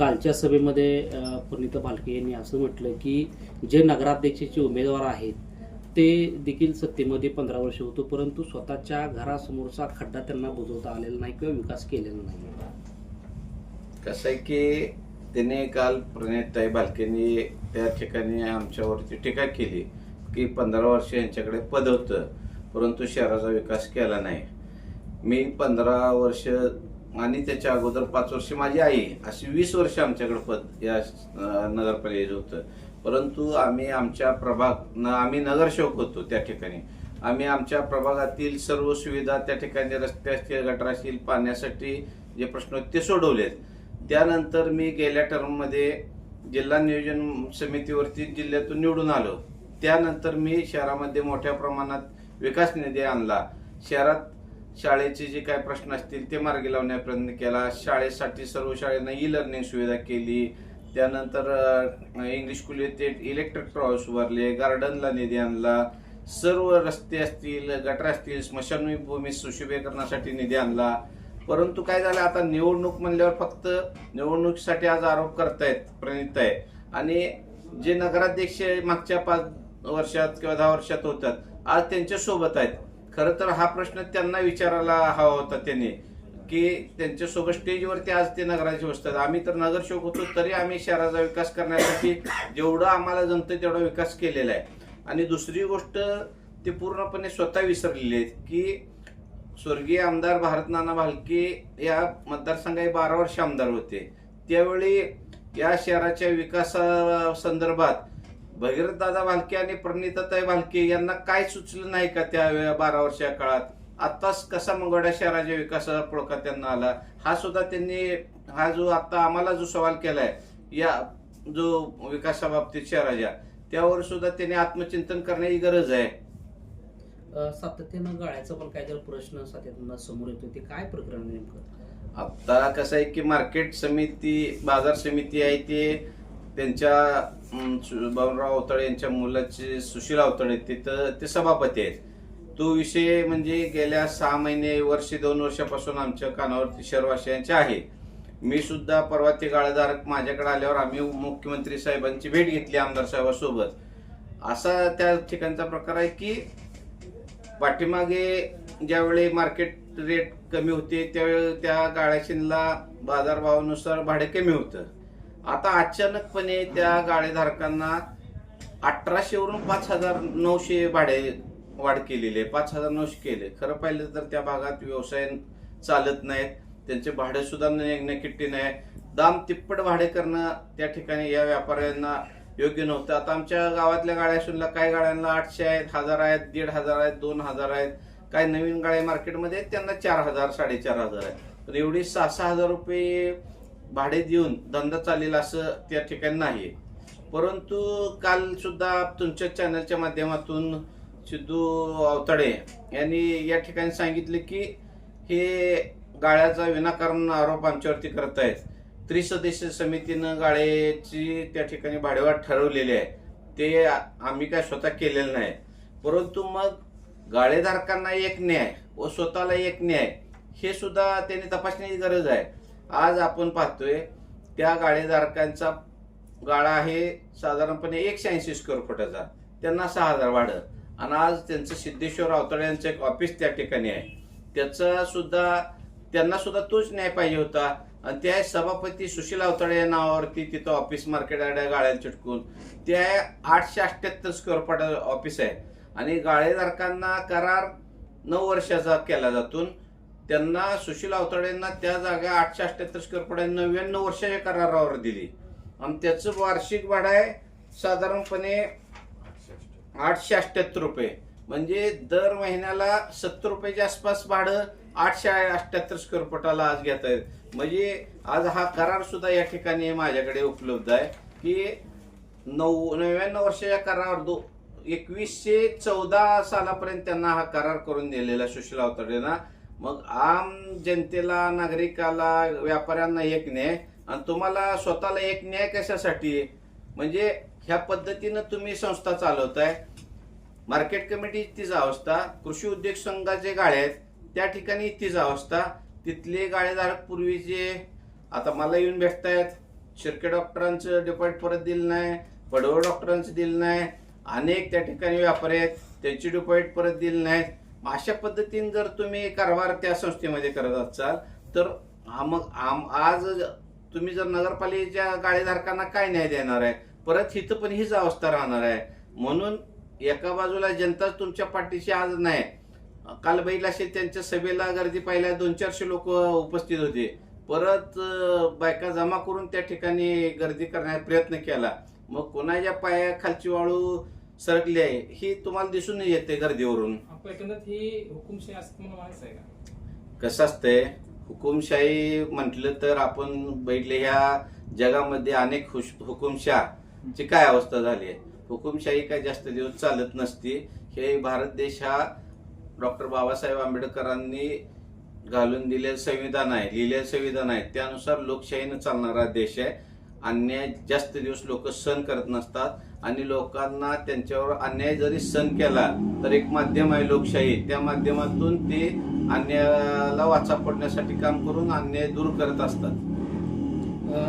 कालच्या सभेमध्ये अ, पुनीता भालके यांनी असं म्हटलं की जे नगराध्यक्षाचे उमेदवार आहेत ते देखील सत्तेमध्ये पंधरा वर्ष होतो परंतु स्वतःच्या घरासमोरचा खड्डा त्यांना बुजवता आलेला नाही किंवा विकास केलेला नाही. कसं आहे की त्याने काल प्रणिताई भालकेंनी त्या ठिकाणी आमच्यावरती टीका केली की पंधरा वर्ष यांच्याकडे पद होतं परंतु शहराचा विकास केला नाही. मी पंधरा वर्ष आणि त्याच्या अगोदर पाच वर्ष माझी आई. अशी वीस वर्ष आमच्याकडे पद या नगरपालिकेचं होतं. परंतु आम्ही आमच्या प्रभाग न आम्ही नगरसेवक होतो त्या ठिकाणी. आम्ही आमच्या प्रभागातील सर्व सुविधा त्या ठिकाणी रस्ते असतील गटर असतील पाण्यासाठी जे प्रश्न आहेत ते सोडवलेत. त्यानंतर मी गेल्या टर्ममध्ये जिल्हा नियोजन समितीवरती जिल्ह्यातून निवडून आलो. त्यानंतर मी शहरामध्ये मोठ्या प्रमाणात विकास निधी आणला. शहरात शाळेचे जे काय प्रश्न असतील ते मार्गी लावण्याचा प्रयत्न केला. शाळेसाठी सर्व शाळेनं ई लर्निंग सुविधा केली. त्यानंतर इंग्लिश स्कूल येथे इलेक्ट्रिक ट्रॉल्स उभारले गार्डनला निधी आणला. सर्व रस्ते असतील गटर असतील स्मशानभूमी सुशोभीकरणासाठी निधी आणला. परंतु काय झालं आता निवडणूक म्हणल्यावर फक्त निवडणुकीसाठी आज आरोप करतायत प्रणित आहे. आणि जे नगराध्यक्ष मागच्या पाच वर्षात किंवा दहा वर्षात होतात आज त्यांच्यासोबत आहेत. खरं तर हा प्रश्न त्यांना विचारायला हवा होता त्यांनी की त्यांच्यासोबत स्टेजवरती आज ते नगराचे बसतात. आम्ही तर नगरसेवक होतो तरी आम्ही शहराचा विकास करण्यासाठी जेवढं आम्हाला जमतं तेवढा विकास केलेला आहे. आणि दुसरी गोष्ट ते पूर्णपणे स्वतः विसरलेले आहेत की स्वर्गीय आमदार भारत नाना भालके या मतदारसंघात बारा वर्ष आमदार होते. त्यावेळी या शहराच्या विकासा संदर्भात भगीरथ दादा भालके आणि प्रणिताताई भालके यांना काय सुचलं नाही का त्या बारा वर्षा काळात? आत्ताच कसा मंगळा शहराच्या विकासाचा पुळका त्यांना आला? हा सुद्धा त्यांनी हा जो आता आम्हाला जो सवाल केलाय या जो विकासाबाबतीत शहराच्या त्यावर सुद्धा त्यांनी आत्मचिंतन करण्याची गरज आहे. सातत्यानं गाळ्याचा पण काहीतरी प्रश्न सातत्यानं समोर येतो ते काय प्रकरण नेमकं? आता कसं आहे की मार्केट समिती बाजार समिती आहे ते त्यांच्या सु- बाबुराव अवतळे यांच्या मुलाचे सुशील अवतळे तिथं ते सभापती आहेत. तो विषय म्हणजे गेल्या सहा महिने वर्ष दोन वर्षापासून आमच्या कानावरती शहरवाशियांचे आहे. मी सुद्धा परवा ते गाळेधारक माझ्याकडे आल्यावर आम्ही मुख्यमंत्री साहेबांची भेट घेतली आमदार साहेबांसोबत. असा त्या ठिकाणचा प्रकार आहे की पाठीमागे ज्यावेळी मार्केट रेट कमी होते त्यावेळी त्या गाड्याशीनला बाजारभावानुसार भाडे कमी होतं. आता अचानकपणे त्या गाडेधारकांना अठराशेवरून पाच हजार नऊशे भाडे वाढ केलेली आहे. पाच हजार नऊशे केले. खरं पाहिलं तर त्या भागात व्यवसाय चालत नाहीत. त्यांचे भाडे सुद्धा नकिट्टी नाही. दाम तिप्पट भाडे करणं त्या ठिकाणी या व्यापाऱ्यांना योग्य नव्हतं. आता आमच्या गावातल्या गाड्या सुनला काही गाड्यांना आठशे आहेत हजार आहेत दीड हजार आहेत दोन हजार आहेत. काही नवीन गाड्या मार्केटमध्ये त्यांना चार हजार साडेचार हजार आहेत. पण एवढी सहा सहा हजार रुपये भाडे देऊन धंदा चालेल असं त्या ठिकाणी नाही परंतु काल सुद्धा तुमच्या चॅनलच्या माध्यमातून सिद्धू अवतडे यांनी या ठिकाणी सांगितले की हे गाळ्याचा विनाकारण आरोप आमच्यावरती करत आहेत. त्रिसदस्य समितीनं गाळ्याची त्या ठिकाणी भाडेवाढ ठरवलेली आहे. ते आम्ही काय स्वतः केलेलं नाही. परंतु मग गाळेधारकांना एक न्याय व स्वतःला एक न्याय हे सुद्धा त्यांनी तपासण्याची गरज आहे. आज आपण पाहतोय त्या गाळेधारकांचा गाळा आहे साधारणपणे एकशे ऐंशी स्क्वेअर फुटाचा त्यांना सहा हजार वाढत आणि आज त्यांचं सिद्धेश्वर अवतळे यांचं एक ऑफिस त्या ठिकाणी आहे. त्याचा सुद्धा त्यांना सुद्धा तोच न्याय पाहिजे होता. आणि त्या सभापती सुशील अवतळे या नावावरती तिथं ऑफिस मार्केट गाळ्या चिटकून त्या आठशे अठ्ठ्याहत्तर स्क्वेअर फुट ऑफिस आहे. आणि गाळेधारकांना करार नऊ वर्षाचा केला जातून त्यांना सुशील अवतडेंना त्या जागा आठशे अठ्ठ्याहत्तर स्क्वेअर फुट नव्याण्णव वर्षाच्या करारावर दिली. आणि त्याचं वार्षिक भाडं आहे साधारणपणे आठशे अठ्ठ्याहत्तर रुपये. म्हणजे दर महिन्याला सत्तर रुपयाच्या आसपास भाडं आठशे अठ्ठ्याहत्तर स्क्वेअर फुटाला आज घेत आहेत म्हणजे आज हा करार सुद्धा या ठिकाणी माझ्याकडे उपलब्ध आहे की नऊ नव्याण्णव वर्षाच्या करारावर दो एकवीसशे चौदा सालापर्यंत त्यांना हा करार करून दिलेला सुशील अवतडेंना. मग आम जनतेला नागरिकाला व्यापाऱ्यांना एक न्याय आणि तुम्हाला स्वतःला एक न्याय कशासाठी? म्हणजे ह्या पद्धतीनं तुम्ही संस्था चालवताय. मार्केट कमिटी तीच अवस्था कृषी उद्योग संघाचे गाळे आहेत त्या ठिकाणी तीच अवस्था. तिथले गाळेधारक पूर्वीचे आता मला येऊन भेटतायत. शिर्के डॉक्टरांचं डिपॉझिट परत दिलं नाही पडवळ डॉक्टरांचं दिलं नाही. अनेक त्या ठिकाणी व्यापारी आहेत त्यांची डिपॉझिट परत दिली नाहीत. अशा पद्धतीने जर तुम्ही कारभार त्या संस्थेमध्ये करत असाल तर हा मग आम आज तुम्ही जर नगरपालिकेच्या गाळेधारकांना काय न्याय देणार आहे? परत इथं पण हीच अवस्था राहणार आहे. म्हणून एका बाजूला जनताच तुमच्या पाठीशी आज नाही. काल बैल त्यांच्या सभेला गर्दी पाहिल्या दोन चारशे लोक उपस्थित होते. परत बायका जमा करून त्या ठिकाणी गर्दी करण्याचा प्रयत्न केला. मग कोणाच्या पाया खालची वाळू सरकली आहे. ही तुम्हाला दिसून येते गर्दीवरून. एकंदरीत ही हुकुमशाही असं मला म्हणायचं आहे का? कसं असतंय? हुकुमशाही म्हटलं तर आपण बैठले ह्या जगामध्ये अनेक हुश हुकुमशाहची काय अवस्था झाली आहे? हुकुमशाही काय जास्त दिवस चालत नसती. हे भारत देश हा डॉक्टर बाबासाहेब आंबेडकरांनी घालून दिलेलं संविधान आहे लिहिलेलं संविधान आहे. त्यानुसार लोकशाहीनं चालणारा देश आहे. अन्याय जास्त दिवस लोक सहन करत नसतात. आणि लोकांना त्यांच्यावर अन्याय जरी सहन केला तर एक माध्यम आहे लोकशाही. त्या माध्यमातून ते अन्यायाला वाचा पडण्यासाठी काम करून अन्याय दूर करत असतात.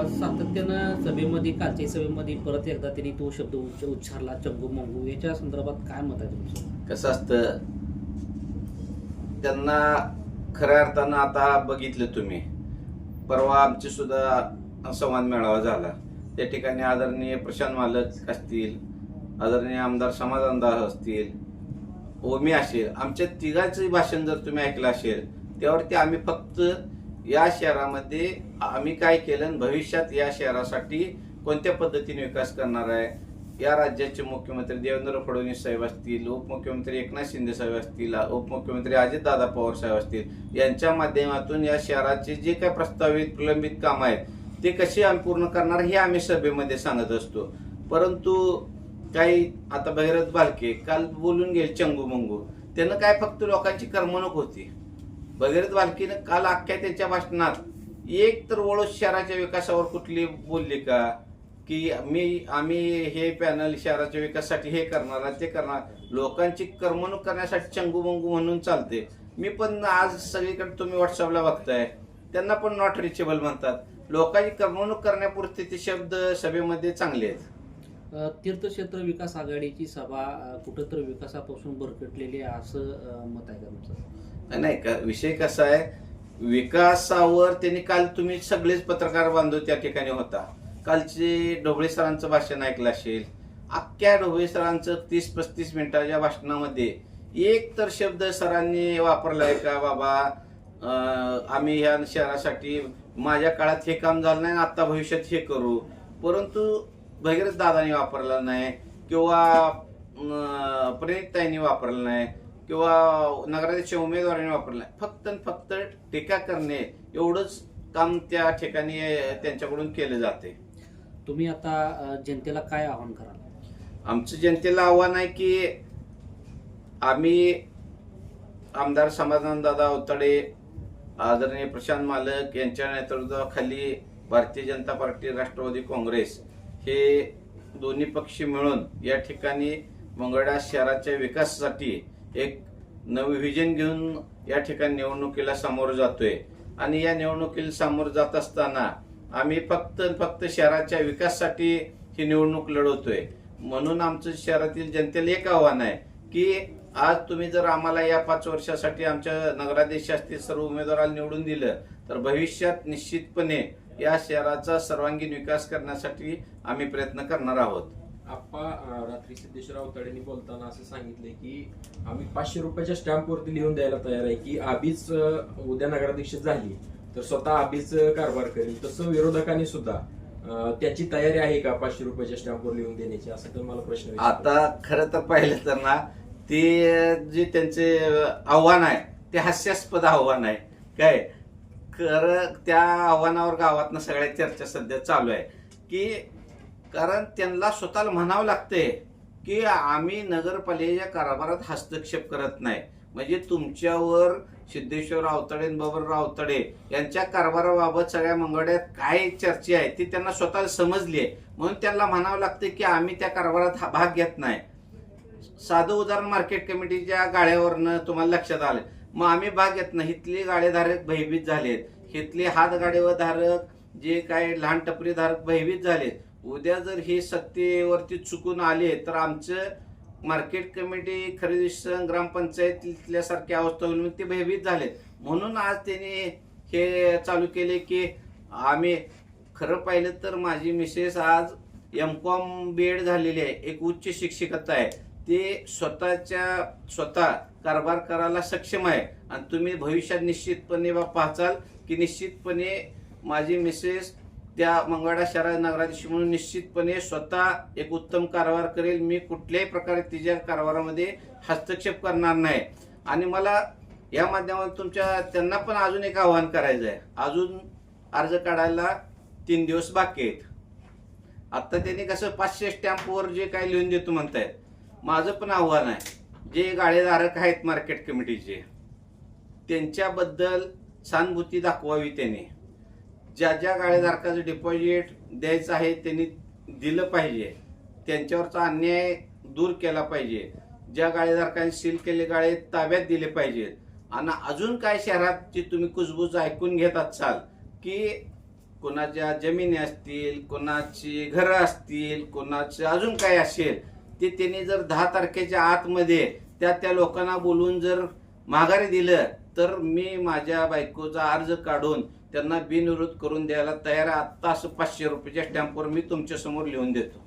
सातत्यानं सभेमध्ये कालच्या सभेमध्ये परत एकदा त्यांनी तो शब्द उच्च उच्चारला चंगू मंगू. याच्या संदर्भात काय मत आहे तुमचं? कसं असतं त्यांना खऱ्या अर्थानं आता बघितलं तुम्ही. परवा आमची सुद्धा संवाद मेळावा झाला. त्या ठिकाणी आदरणीय प्रशांत मालक असतील आदरणीय आमदार समाधानदार असतील ओमी असेल आमच्या तिघांचं भाषण जर तुम्ही ऐकलं असेल त्यावरती आम्ही फक्त या शहरामध्ये आम्ही काय केलं आणि भविष्यात या शहरासाठी कोणत्या पद्धतीने विकास करणार आहे? या राज्याचे मुख्यमंत्री देवेंद्र फडणवीस साहेब असतील उपमुख्यमंत्री एकनाथ शिंदे साहेब असतील उपमुख्यमंत्री अजितदादा पवार साहेब असतील यांच्या माध्यमातून या शहराचे जे काही प्रस्तावित प्रलंबित कामं आहेत ते कसे आम्ही पूर्ण करणार हे आम्ही सभेमध्ये सांगत असतो. परंतु काही आता भैरथ बालके काल बोलून गेले चंगू मंगू. त्यानं काय फक्त लोकांची करमणूक होती. भगीरथ बालकीनं काल अख्ख्या त्यांच्या भाषणात एक तर ओळख शहराच्या विकासावर कुठली बोलली का? की मी आम्ही हे पॅनल शहराच्या विकासासाठी हे करणार ते करणार. लोकांची करमणूक करण्यासाठी चंगू मंगू म्हणून चालते. मी पण आज सगळीकडे तुम्ही व्हॉट्सअपला बघताय. त्यांना पण नॉट रिचेबल म्हणतात. लोकांची करमणूक करण्यापुरते ते शब्द सभेमध्ये चांगले आहेत. तीर्थक्षेत्र विकास आघाडीची सभा कुठंतरी विकासापासून भरकटलेली आहे असं मत आहे का तुमचं? नाही का विषय कसा आहे विकासावर त्यांनी काल तुम्ही सगळेच पत्रकार बांधव त्या ठिकाणी होता. कालचे ढोबळे सरांचं भाषण ऐकलं असेल अख्ख्या ढोबळे सरांचं तीस पस्तीस मिनिटाच्या भाषणामध्ये एक तर शब्द सरांनी वापरलाय का बाबा? आम्ही ह्या शहरासाठी माझ्या काळात हे काम झालं नाही आता भविष्यात हे करू. परंतु भगीरथ दादानी वापरला नाही किंवा प्रणितताईंनी वापरलं नाही किंवा नगराध्यक्ष उमेदवारांनी वापरलं नाही. फक्त आणि फक्त टीका करणे एवढंच काम त्या ठिकाणी त्यांच्याकडून केलं जाते. तुम्ही आता जनतेला काय आवाहन कराल? आमचं जनतेला आव्हान आहे की आम्ही आमदार समाधान दादा अवतडे आदरणीय प्रशांत मालक यांच्या नेतृत्वाखाली भारतीय जनता पार्टी राष्ट्रवादी काँग्रेस हे दोन्ही पक्ष मिळून या ठिकाणी मंगळा शहराच्या विकासासाठी एक नवी व्हिजन घेऊन या ठिकाणी निवडणुकीला सामोरं जातोय. आणि या निवडणुकीला सामोरं जात असताना आम्ही फक्त फक्त शहराच्या विकासासाठी ही निवडणूक लढवतोय. म्हणून आमचं शहरातील जनतेला एक आव्हान आहे की आज तुम्ही जर आम्हाला या पाच वर्षासाठी आमच्या नगराध्यक्ष असतील सर्व उमेदवाराला निवडून दिलं तर भविष्यात निश्चितपणे या शहराचा सर्वांगीण विकास करण्यासाठी आम्ही प्रयत्न करणार आहोत आप्पा रात्री सिद्धेश्वर अवताडेंनी बोलताना असं सांगितलंय की आम्ही पाचशे रुपयाच्या स्टॅम्प वरती लिहून द्यायला तयार आहे की आबीच अं, उद्या नगराध्यक्ष झाली तर स्वतः आबीच कारभार करेल तसं विरोधकांनी सुद्धा त्याची तयारी आहे का पाचशे रुपयाच्या स्टॅम्पवर लिहून देण्याची असं तर मला प्रश्न. आता खरं तर पाहिलं तर ना ते जे त्यांचे आव्हान आहे ते हास्यास्पद आव्हान आहे. काय? खरं त्या आव्हानावर गावातनं सगळ्या चर्चा सध्या चालू आहे. की कारण त्यांना स्वतःला म्हणावं लागतंय की आम्ही नगरपालिकेच्या कारभारात हस्तक्षेप करत नाही. म्हणजे तुमच्यावर सिद्धेश्वर आवतडे बाबर बबनराव यांच्या कारभाराबाबत सगळ्या मंगळ्यात काय चर्चा आहे ती त्यांना स्वतःला समजली आहे. म्हणून त्यांना म्हणावं लागतं की आम्ही त्या कारभारात हा- भाग घेत नाही. साधं उदाहरण मार्केट कमिटीच्या गाड्यावरनं तुम्हाला लक्षात आलं. मग आम्ही भाग घेत नाही. इथले गाळेधारक भयभीत झालेत. इथले हात धारक जे काय लहान टपरीधारक भयभीत झालेत. उद्या जर हे सत्तेवरती चुकून आले तर आमचं मार्केट कमिटी खरेदी संघ ग्रामपंचायतीतल्यासारखी अवस्था होईल म्हणून ते भयभीत झालेत. म्हणून आज त्यांनी हे चालू केले की आम्ही खरं पाहिलं तर माझी मिसेस आज एम कॉम बी एड झालेली आहे. एक उच्च शिक्षिकता आहे. ते स्वतःच्या स्वतः कारभार करायला सक्षम आहे. आणि तुम्ही भविष्यात निश्चितपणे बा पाहचाल की निश्चितपणे माझी मिसेस त्या मंगळा शहरात नगराधीश म्हणून निश्चितपणे स्वतः एक उत्तम कारभार करेल. मी कुठल्याही प्रकारे तिच्या कारभारामध्ये हस्तक्षेप करणार नाही. आणि मला या माध्यमातून तुमच्या त्यांना पण अजून एक आव्हान करायचं आहे. अजून अर्ज काढायला तीन दिवस बाकी आहेत. आत्ता त्यांनी कसं पाचशे स्टॅम्पवर जे काय लिहून देतो म्हणतायत माझं पण आव्हान आहे. जे गाळेधारक आहेत मार्केट कमिटीचे त्यांच्याबद्दल सहानुभूती दाखवावी त्यांनी. ज्या ज्या गाळेधारकाचं डिपॉझिट द्यायचं आहे त्यांनी दिलं पाहिजे. त्यांच्यावरचा अन्याय दूर केला पाहिजे. ज्या गाळेधारकांनी सील केले गाळे ताब्यात दिले पाहिजेत आणि अजून काय शहराची तुम्ही कुजबूज ऐकून घेत असाल की कोणाच्या जमिनी असतील कोणाची घरं असतील कोणाचं अजून काय असेल ते त्यांनी जर दहा तारखेच्या आतमध्ये त्या त्या लोकांना बोलून जर माघारी दिलं तर मी माझ्या बायकोचा अर्ज काढून त्यांना बिनविरोध करून द्यायला तयार आहे. आत्ता असं पाचशे रुपयाच्या स्टॅम्पवर मी तुमच्यासमोर लिहून देतो.